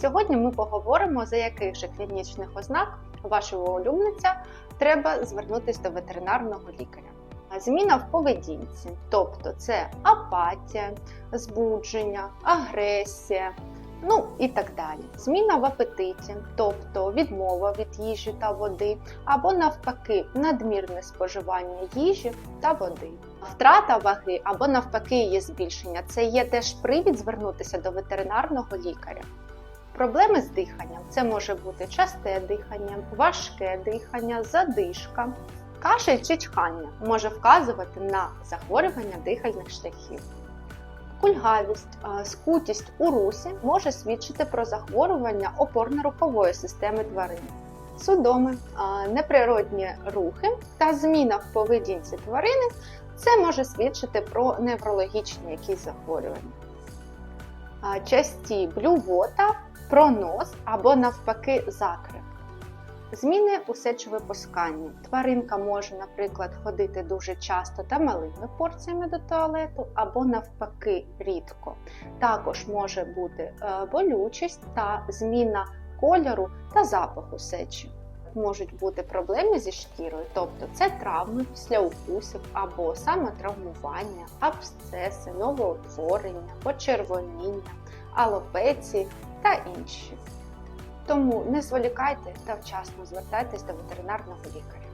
Сьогодні ми поговоримо, за яких же клінічних ознак вашого улюбленця треба звернутися до ветеринарного лікаря. Зміна в поведінці, тобто це апатія, збудження, агресія, ну і так далі. Зміна в апетиті, тобто відмова від їжі та води, або навпаки, надмірне споживання їжі та води. Втрата ваги або навпаки її збільшення це є теж привід звернутися до ветеринарного лікаря. Проблеми з диханням це може бути часте дихання, важке дихання, задишка, кашель чи чхання може вказувати на захворювання дихальних шляхів. Кульгавість, скутість у русі може свідчити про захворювання опорно-рухової системи тварин. Судоми, неприродні рухи та зміна в поведінці тварини це може свідчити про неврологічні якісь захворювання. Часті блювота, пронос або навпаки закрив. Зміни у сечовипусканні. Тваринка може, наприклад, ходити дуже часто та малими порціями до туалету, або навпаки рідко. Також може бути е, болючість та зміна кольору та запаху сечі. Можуть бути проблеми зі шкірою, тобто це травми після укусів або самотравмування, абсцеси, новоутворення, почервоніння, алопеції та інші. Тому не зволікайте та вчасно звертайтесь до ветеринарного лікаря.